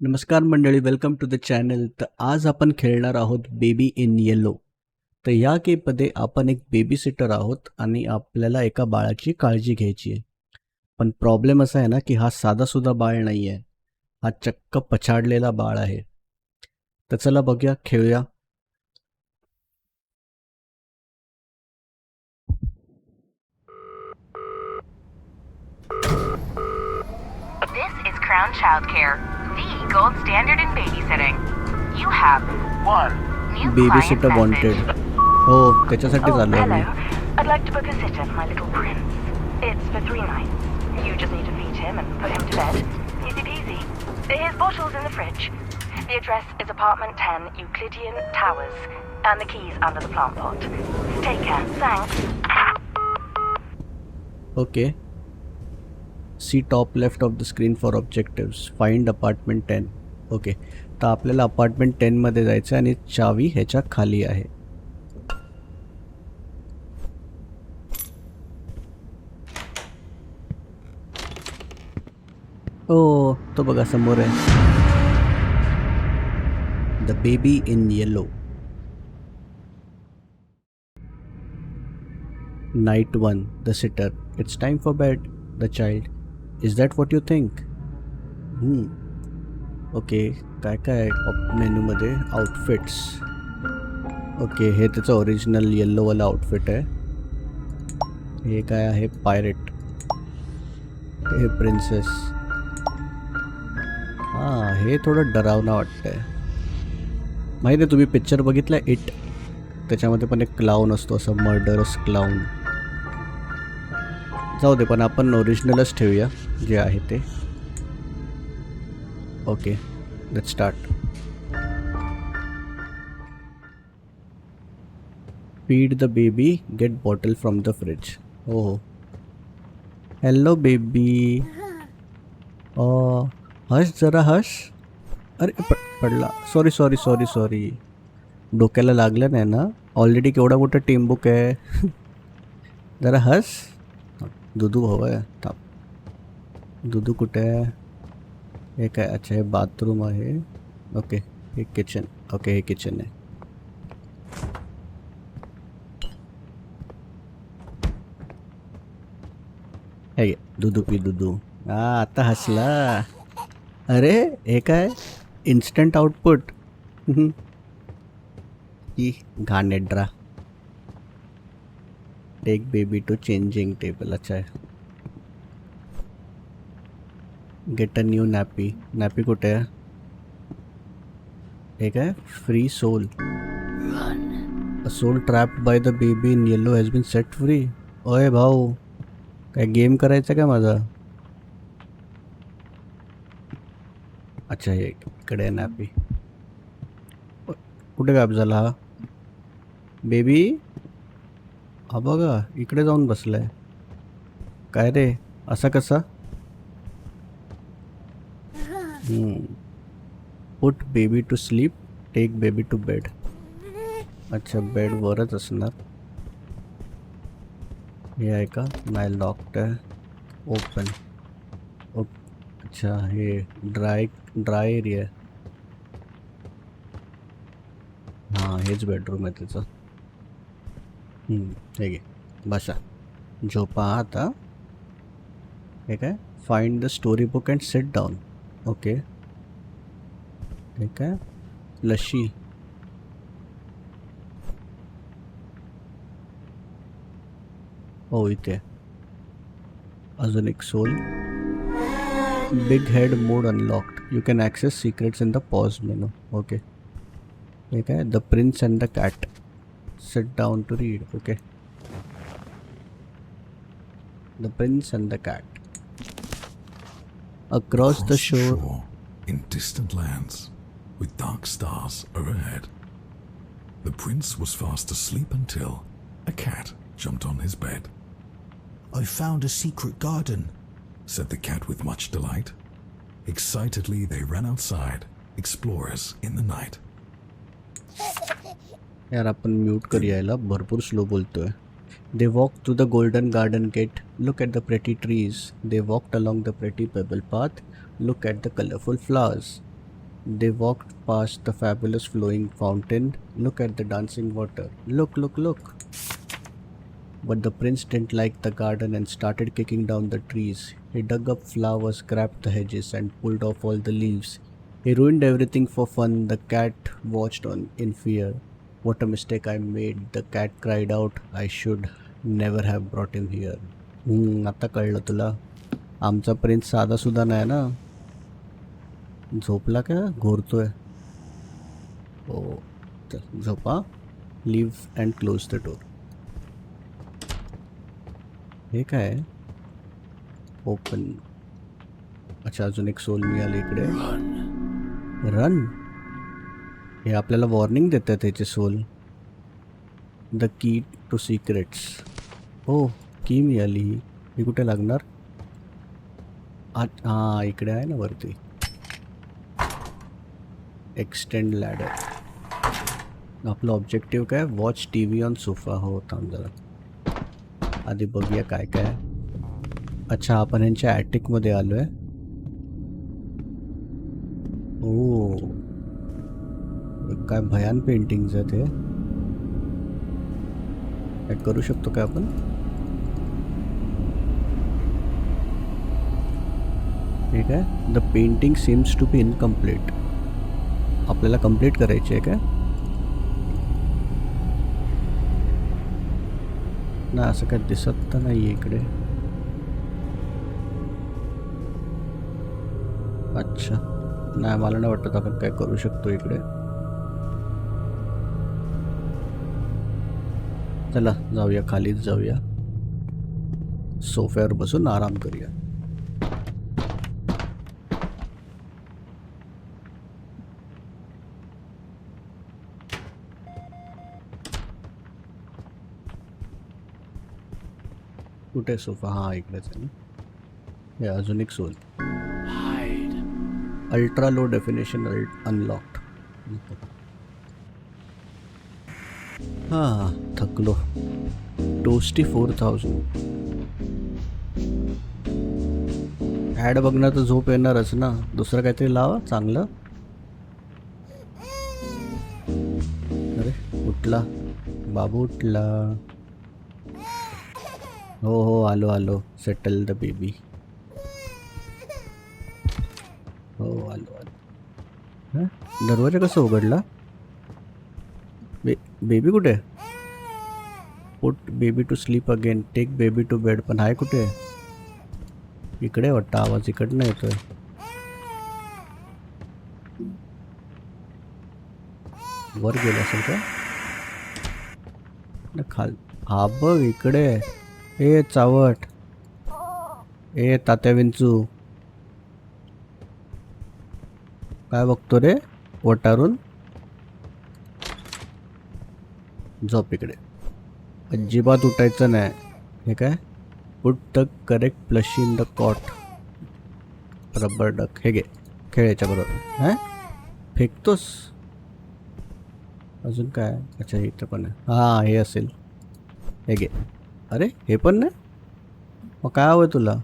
नमस्कार मंडळी welcome to the channel तर आज आपण खेळणार आहोत बेबी इन येलो तर या गेममध्ये आपण एक बेबी सिटर आहोत आणि आपल्याला एका बाळाची काळजी घ्यायची आहे. पण प्रॉब्लेम असा आहे ना की हा साधासुद्धा बाळ नाही आहे हा चक्क पछाडलेला बाळ आहे. तर चला बघूया खेळूया. This is Crown Child Care. gold standard in babysitting. You have one new client baby wanted message. हो त्याच्यासाठी Oh, चालू hello. आहे I'd like to book a sitter for my little prince. It's for three nights. You just need to feed him and put him to bed. Easy peasy. His bottle's in the fridge. The address is apartment 10, Euclidean Towers, and the key's under the plant pot. Take care. Thanks. Okay See top left of the screen for objectives find apartment ten okay तर आपल्याला apartment टेनमध्ये जायचं आहे आणि चावी ह्याच्या खाली आहे. ओ तो बघा समोर आहे. The baby in yellow night one the sitter it's time for bed the child is that what you think okay काय काय आहे मेनूमध्ये आउटफिट्स ओके हे त्याचं ओरिजिनल येल्लोवालं आउटफिट आहे. हे काय आहे? पायरेट हे प्रिन्सेस हां हे थोडं डरावना वाटतंय. माहिती आहे तुम्ही पिक्चर बघितला? इट त्याच्यामध्ये पण एक क्लाऊन असतो असं मर्डरस क्लाऊन जाऊ दे पण आपण ओरिजिनलच ठेवूया. जे आहे ते। Okay let start feed the baby get bottle from the fridge हो हॅलो बेबी हस जरा हस अरे पडला. सॉरी सॉरी सॉरी सॉरी डोक्याला लागलं नाही ना? ऑलरेडी केवढा मोठा टेमबुक आहे. जरा हस दुधू हवं आहे. थांब. दुधू कुठे आहे हे काय अच्छा हे, बाथरूम आहे ओके हे किचन, ओके हे किचन आहे हे दुधू पी दुधू हा आता हसला। अरे हे काय इन्स्टंट आउटपुट ही घाणेड्रा take baby to changing table अच्छा आहे get a new nappy nappy कुठे आहे हे काय free soul soul trapped by the baby in yellow has been set free ओय भाऊ काय गेम करायचा काय माझा? अच्छा हे इकडे आहे नॅपी कुठे गायब झाला हा? बेबी हा बघा इकडे जाऊन बसलाय. काय रे असा कसा? Put baby to sleep take baby to bed अच्छा बेडवरच असणार. हे आहे का? नाही लॉक्ड आहे. ओपन ओप अच्छा हे ड्राय ड्राय एरिया आहे. हां हेच बेडरूम आहे त्याचं. हे घे. बसा. झोपा आता. हे काय? Find the story book and sit down okay हे काय लशी हो इथे अजून एक soul big head mode unlocked you can access secrets in the pause menu okay हे काय the prince and the cat sit down to read. Okay. The prince and the cat. across the shore in distant lands, with dark stars overhead. The prince was fast asleep until a cat jumped on his bed, I found a secret garden. said the cat with much delight. Excitedly, they ran outside, explorers in the night. यार आपण mute करूया याला भरपूर slow बोलतोय they walked through the golden garden gate. Look at the pretty trees. They walked along the pretty pebble path. Look at the colorful flowers. They walked past the fabulous flowing fountain. Look at the dancing water. Look, look, look. But the prince didn't like the garden and started kicking down the trees. He dug up flowers, grabbed the hedges, and pulled off all the leaves. He ruined everything for fun. The cat watched on in fear. What a mistake I made. The cat cried out, I should never have brought him here. हम्म, आता कळलं तुला. आमचा prince साधा सुद्धा नाही ना. झोपला का? घोरतोय. हो चल झोपा. Leave and close the door हे काय? ओपन अच्छा अजून एक सोल मिळाली इकडे. रन हे आपल्याला वॉर्निंग देतात त्याचे soul the key to secrets हो की मिळाली. ही कुठे लागणार? हां इकडे आहे ना वरती. एक्सटेंड लॅडर आपलं ऑब्जेक्टिव्ह काय? Watch T V on sofa हो थांब जरा. आधी बघूया काय काय. अच्छा आपण यांच्या ॲटिकमध्ये आलो आहे ओ. काय भयान पेंटिंग्स आहेत हे. ॲड करू शकतो काय आपण? ठीक आहे the painting seems to be incomplete आपल्याला कंप्लीट करायची आहे काय? नाही असं काय दिसत तर नाही आहे इकडे. अच्छा. नाही मला नाही वाटत आपण काय करू शकतो इकडे. चला जाऊया खालीच जाऊया. सोफ्यावर बसून आराम करूया. कुठे सोफा? हा इकडेच आहे ना. हे अजून एक soul. Ultra low definition unlocked हां थकलो. टोस्टी फोर थाउजंड ॲड बघणं तर झोप येणारच ना. दुसरं काहीतरी लावा चांगलं. अरे उठला. बाबू उठला. हो हो आलो आलो. सेटल द बेबी हो आलो आलो. हां? दरवाजा कसं उघडला? बेबी कुठे? Put baby to sleep again take baby to bed पण आहे कुठे? इकडे वाटतं. आवाज इकडनं येतोय. वर गेलं असेल का? खाल हा बघ इकडे. ए चावट. ए तात्या विंचू. काय बघतो रे? वटारून? झोप इकडे अजिबात उठायचं नाही. हे काय? Put the correct plush in the cot. Rubber duck. हे घे. खेळ याच्याबरोबर हां? फेकतोस? अजून काय? अच्छा इथं पण आहे. हां हे असेल. हे घे. अरे हे पण नाही? मग काय हवं तुला?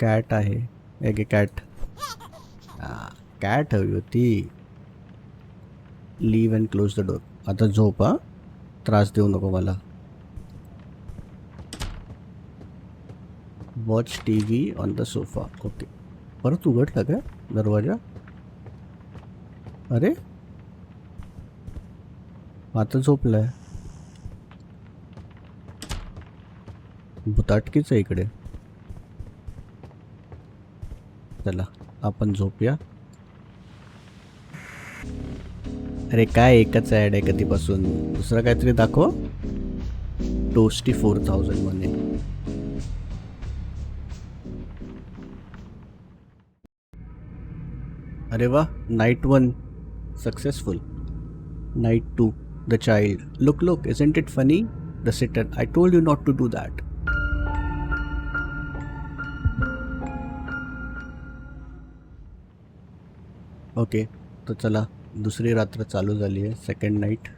कॅट आहे. हे घे कॅट. हां कॅट हवी होती. Leave and close the door आता झोप. हा त्रास देऊ नको मला. Watch T V on the sofa okay. परत उघडला का दरवाजा? अरे. आता झोपलाय. भुताटकीच आहे इकडे. चला आपण झोपूया. अरे काय एकच ॲड आहे कधीपासून? दुसरं काहीतरी दाखव. टोस्टी फोर थाउजंड म्हणे अरे वा night one successful night two the child look look isn't it funny the sitter I told you not to do that okay तर चला. दुसरी रात्र चालू झाली आहे सेकंड नाईट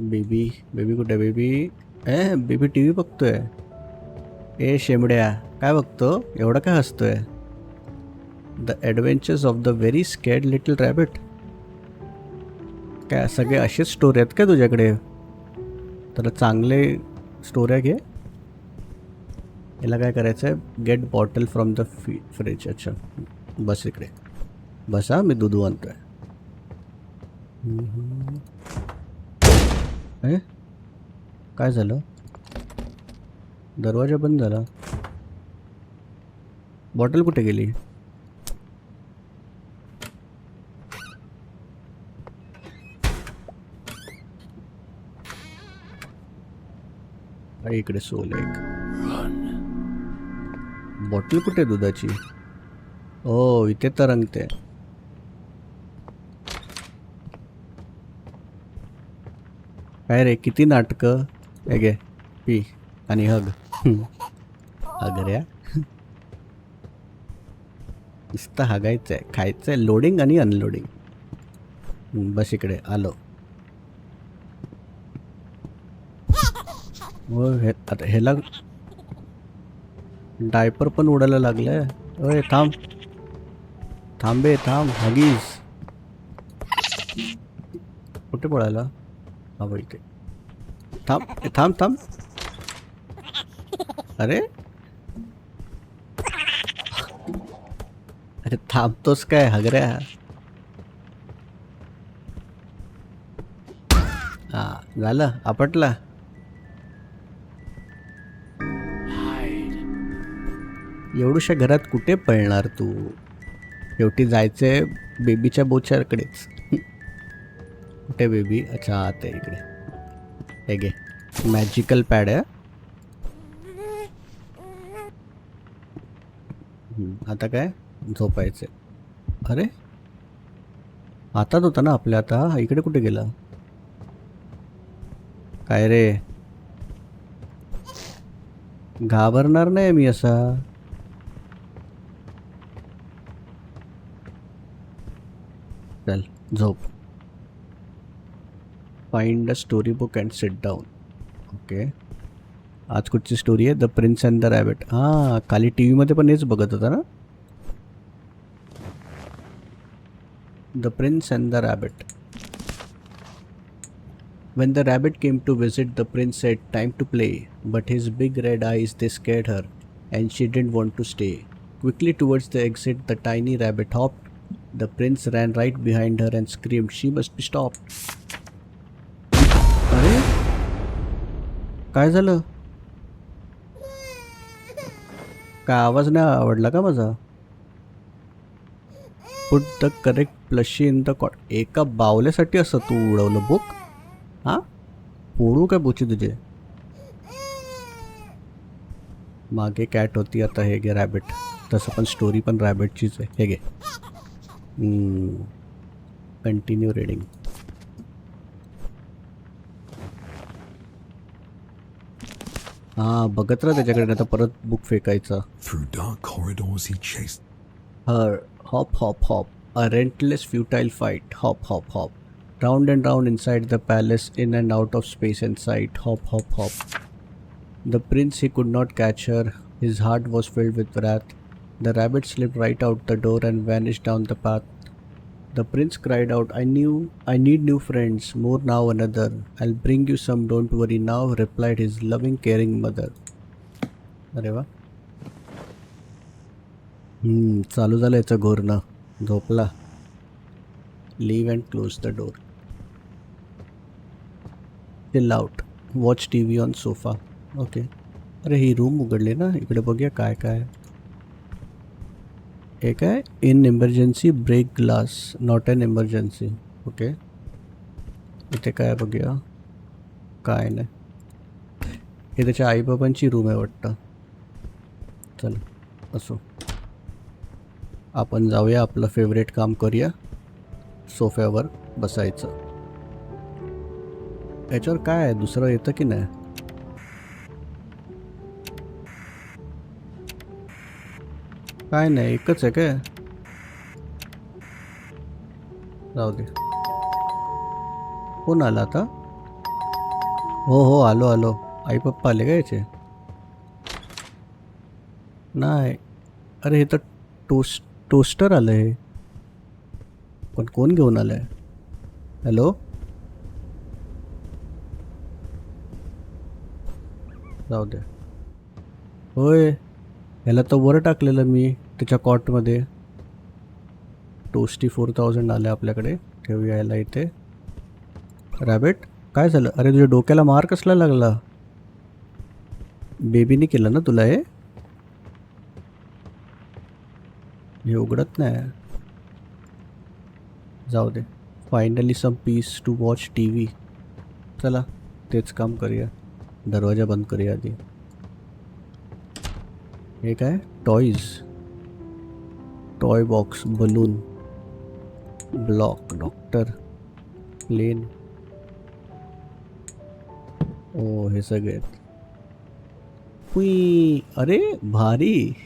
बेबी बेबी कुठे बेबी ए बेबी टी व्ही बघतोय। ए, शेमड्या, काय बघतो? एवढं काय हसतोय? The adventures of the very scared little rabbit काय, सगळे असेच स्टोरी आहेत काय तुझ्याकडे? तर चांगले स्टोऱ्या घे. याला काय करायचं आहे गेट बॉटल फ्रॉम द फ़ी फ्रीज अच्छा बस इकडे. बस मी दूध आणतोय? काय झालं? दरवाजा बंद झाला. बॉटल कुठे गेली? इकडे सोल एक. बॉटल कुठे दुधाची? ओ इथे तरंगते. काय रे किती नाटकं? हे घे पी आणि हग हगऱ्या नुसतं हागायचं आहे खायचं आहे लोडिंग आणि अनलोडिंग बस इकडे आलो. हो हे आता ह्याला डायपर पण उडायला लागलाय. ओय थांब. थांबे थांब. हगीज कुठे पळायला हा बघ थांब थांब थांब. अरे? अरे थांबतोस काय हगऱ्या? हा झालं आपटला. एवढूशा घरात कुठे पळणार तू? शेवटी जायचंय बेबीच्या बोच्याकडेच. कुठे बेबी. अच्छा आत आहे इकडे. हे घे. मॅजिकल पॅड आहे. आता काय? झोपायचं अरे आताच होता ना आपल्या आता. इकडे कुठे गेला? काय रे? घाबरणार नाही मी असा. चल झोप. Find a story book and sit down okay आज कुठची स्टोरी आहे the prince and the rabbit हां खाली टी व्हीमध्ये पण हेच बघत होता ना the prince and the rabbit When the rabbit came to visit, the prince said, Time to play. But his big red eyes, they scared her, and she didn't want to stay. Quickly towards the exit, the tiny rabbit hopped. The prince ran right behind her and screamed, She must be stopped. काय झालं? काय आवाज नाही आवडला का माझा? Put the correct plushie in the cot एका बावल्यासाठी असं तू उडवलं बुक हा? फोडू काय बोची तुझे? मागे कॅट होती आता हे घे रॅबिट तसं पण स्टोरी पण रॅबिटचीच आहे. हे घे. कंटिन्यू रिडिंग हां बघत राहा त्याच्याकडे नाही तर परत book फेकायचं Through dark corridors he chased her hop hop hop a relentless futile fight hop hop hop round and round inside the palace in and out of space and sight hop hop hop the prince he could not catch her his heart was filled with wrath the rabbit slipped right out the door and vanished down the path the prince cried out i knew i need new friends more now another i'll bring you some don't worry now replied his loving caring mother अरे वा हम्म, चालू झालं याचं घोरणं झोपला leave and close the door chill out watch T V on sofa okay अरे ही रूम उघडली ना इकडे बघूया काय काय एक आहे in emergency break glass not an emergency okay इथे काय बघूया? काय नाही. हे त्याच्या आईबाबांची रूम आहे वाटतं. चल असो. आपण जाऊया आपलं फेवरेट काम करूया. सोफ्यावर बसायचं. याच्यावर काय आहे? दुसरं येतं की नाही? काय नाही एकच आहे काय? जाऊ दे. कोण आला आता? हो हो आलो आलो. आई पप्पा आले का याचे? नाही. अरे हे तर टोस्ट टोस्टर आलं आहे पण कोण घेऊन आलं आहे हॅलो? जाऊ दे. होय. ह्याला तर वर टाकलेलं मी त्याच्या कॉटमध्ये. टोस्टी फोर थाउजंड आलं आपल्याकडे. ठेवूया याला इथे. रॅबिट काय झालं? अरे तुझ्या डोक्याला मार कसला लागला? बेबीने केलं ना तुला हे? हे उघडत नाही. जाऊ दे. Finally some peace to watch T V चला तेच काम करूया. दरवाजा बंद करूया आधी. हे? है toys toy box balloon block doctor plane ओ हे अरे, भारी.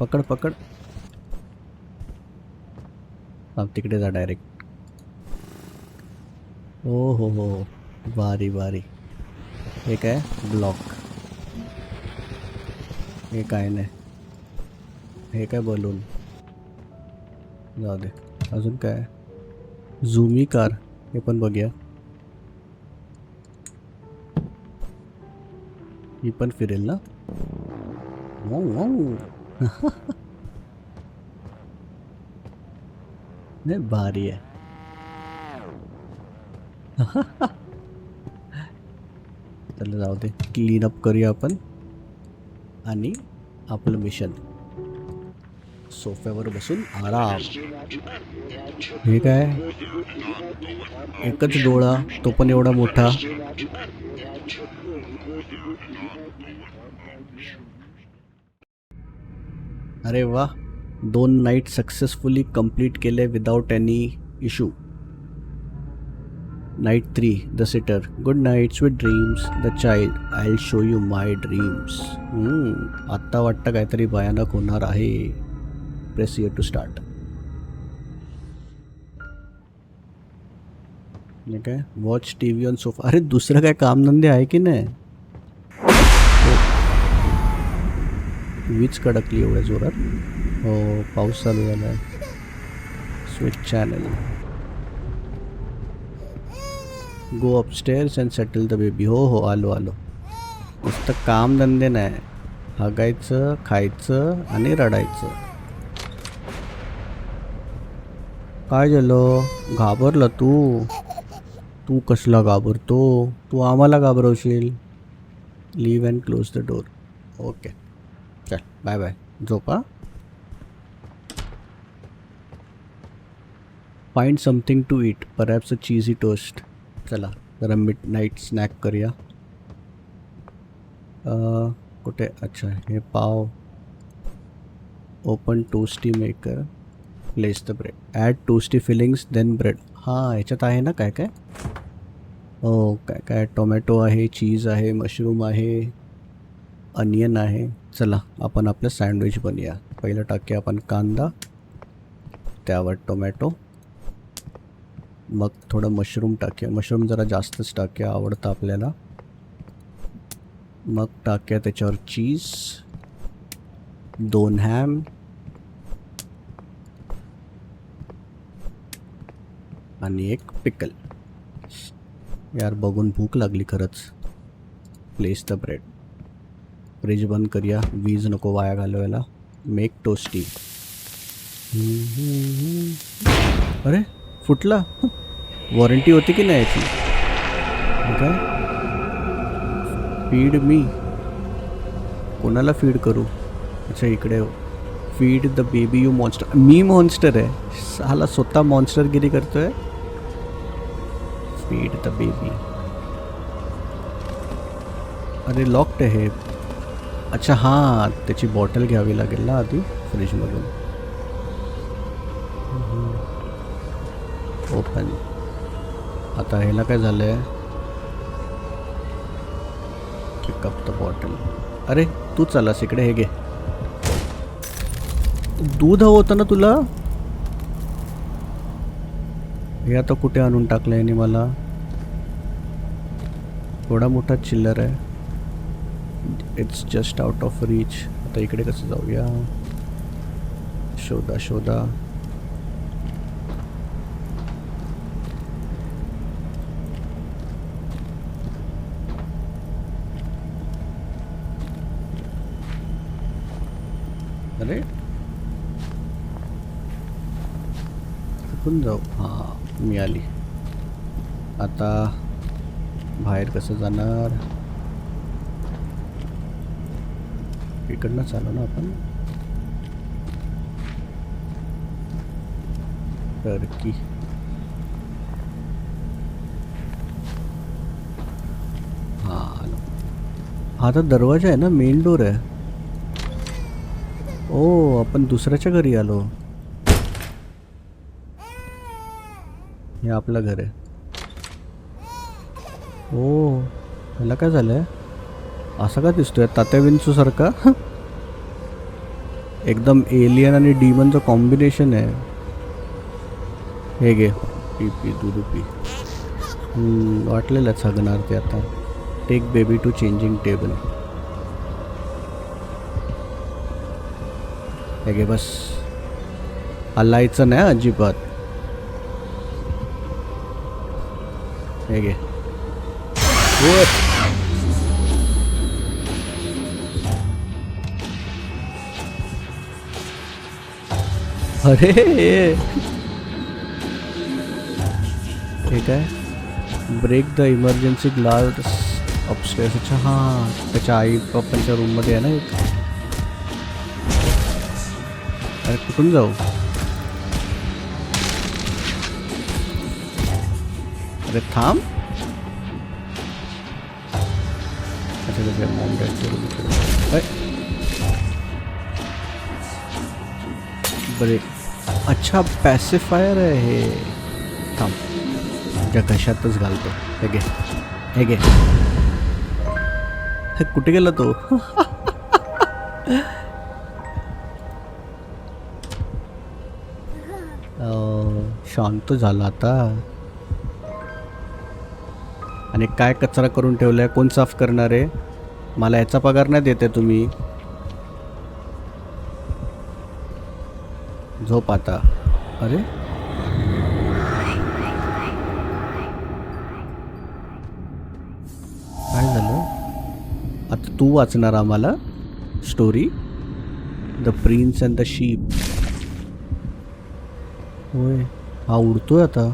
पकड पकड. तिकडे जा डायरेक्ट हो हो हो भारी भारी. हे काय ब्लॉक हे। काय नाही हे काय बलून। जाऊ दे अजून काय झुमी कार हे पण बघूया। ही पण फिरेल ना? Wow, wow. नाही भारी आहे. चला जाऊ दे. क्लीन अप करूया आपण. आणि आपलं मिशन सोफ्यावर बसून आराम. हे काय? एकच डोळा तो पण एवढा मोठा. अरे वा दोन नाईट सक्सेसफुली कंप्लीट केले without any issue night three the sitter good night sweet dreams the child I'll show show you my dreams आत्ता वाटतं काहीतरी भयानक होणार आहे. प्रेस इयर टू स्टार्ट काय? Watch T V on sofa अरे दुसरं काय कामधंदे आहे की नाही? हो. वीज कडकली एवढ्या जोरात. हो पाऊस चालू झाला आहे switch channel go upstairs and settle the baby हो हो आलो आलो. नुसतं कामधंदे नाही. हगायचं खायचं आणि रडायचं. काय झालं? घाबरला तू? तू कसला घाबरतो? तू आम्हाला घाबरवशील? Leave and close the door okay चल बाय बाय झोपा find something to eat perhaps a cheesy toast चला जरा मिड नाईट स्नॅक करूया. कुठे? अच्छा हे पाव. Open toasty maker place the bread add toasty fillings then bread हां ह्याच्यात आहे ना काय काय हो काय काय टोमॅटो आहे चीज आहे मशरूम आहे अनियन आहे. चला आपण आपलं सँडविच बनूया पहिलं टाकूया आपण कांदा त्यावर टोमॅटो मग थोडं मशरूम टाकूया. मशरूम जरा जास्तच टाकूया आवडतं आपल्याला. मग टाकूया त्याच्यावर चीज. दोन हॅम आणि एक पिकल यार बघून भूक लागली खरंच. प्लेस द ब्रेड फ्रीज बंद करूया. वीज नको वाया घालवायला. मेक टोस्टी अरे फुटला. वॉरंटी होती की नाही याची काय फ़ीड मी कोणाला फ़ीड करू? अच्छा इकडे हो. Feed the baby you monster me monster आहे. साला स्वतः मॉन्स्टरगिरी करतोय? फ़ीड द बेबी अरे लॉक्ड हे. अच्छा हाँ, त्याची बॉटल घ्यावी लागेल ना आधी फ्रीजमधून ओपन आता ह्याला काय झालं आहे पिकअप द बॉटल अरे तू चलास इकडे हे घे. दूध हवं होतं ना तुला? हे आता कुठे आणून टाकलं याने मला? थोडा मोठा चिल्लर आहे. It's just out of reach आता इकडे कसं जाऊया? शोधा शोधा अरे कुठून जाऊ. हां मिळाली आता बाहेर कसं जाणार? इकडनं चालू ना आपण? टर्की. हां आलो. हा तर दरवाजा आहे ना मेन डोर आहे. ओ आपण दुसऱ्याच्या घरी आलो. हे आपलं घर आहे. ओ ह्याला काय झालंय? असं का दिसतोय? तात्या विंचू सारखा एकदम एलियन आणि डीमनचं कॉम्बिनेशन आहे. हे घे. पी पी दूध पी. वाटलेलं सगणार ते आता. Take baby to changing table हे घे बस. हलायचं नाही अजिबात. हे घे वर. अरे हे। काय break the emergency glass upstairs अच्छा हाँ त्याच्या आई पप्पांच्या रूममध्ये आहे ना एक। अरे कुठून जाऊ अरे थाम अच्छा. ब्रेक अच्छा पॅसिफायर हे थांब ज्या कशातच घालतो हे घे हे घे हे कुठे गेला तो। शांत झाला आता। आणि काय कचरा करून ठेवला आहे कोण साफ करणार आहे मला याचा पगार नाही देते तुम्ही. झोप आता. अरे? काय झालं? आता तू वाचणार आम्हाला story the prince and the sheep होय हा उडतोय आता.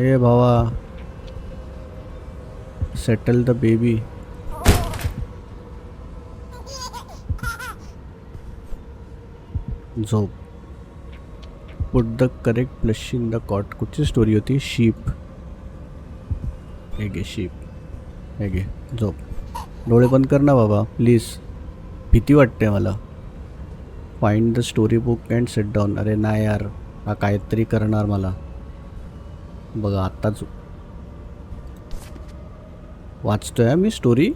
हे भावा सेटल द बेबी झोप put the correct plush in the cot कुठची स्टोरी होती? शीप हे घे शीप हे घे झोप डोळे बंद कर ना बाबा प्लीज भीती वाटते मला. Find the story book and set down अरे नाही यार हा काहीतरी करणार मला. बघा आत्ताच वाचतोय हा मी story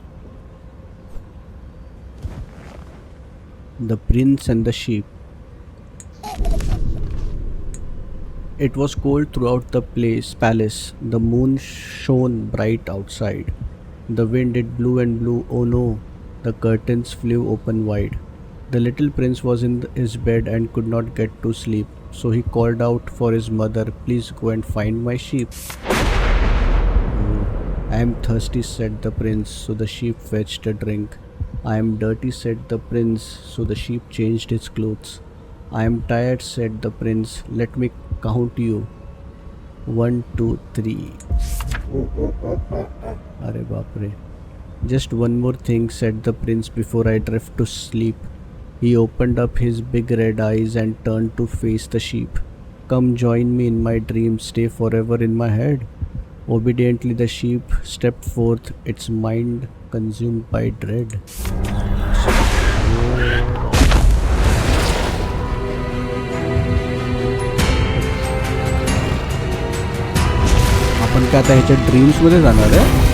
the prince and the sheep It was cold throughout the place palace. The moon shone bright outside. The wind it blew and blew. Oh no! The curtains flew open wide. The little prince was in the- his bed and could not get to sleep. So he called out for his mother, "Please go and find my sheep." I am thirsty, said the prince. So the sheep fetched a drink. I am dirty, said the prince. So the sheep changed his clothes. I am tired, said the prince. Let me count you. One, two, three. अरे बापरे. Just one more thing, said the prince before I drift to sleep. He opened up his big red eyes and turned to face the sheep. Come join me in my dream, stay forever in my head. Obediently, the sheep stepped forth, its mind consumed by dread. आपण काय आता ह्याच्या ड्रीम्समध्ये जाणार आहे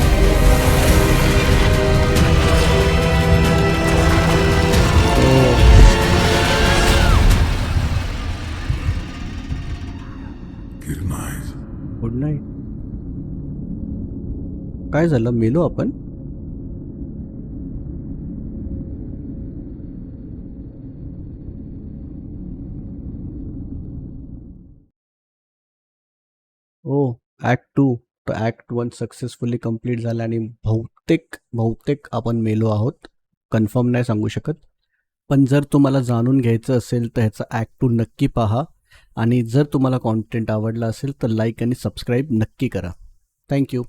काय झालं? मेलो आपण? ओ ॲक्ट टू तो ॲक्ट वन सक्सेसफुली कंप्लीट झाला आणि बहुतेक बहुतेक आपण मेलो आहोत. कन्फर्म नाही सांगू शकत. पण जर तुम्हाला जाणून घ्यायचं असेल तर ह्याचा ॲक्ट टू नक्की पहा. आणि जर तुम्हाला कॉन्टेंट आवडला असेल तर लाईक आणि सबस्क्राईब नक्की करा. थँक्यू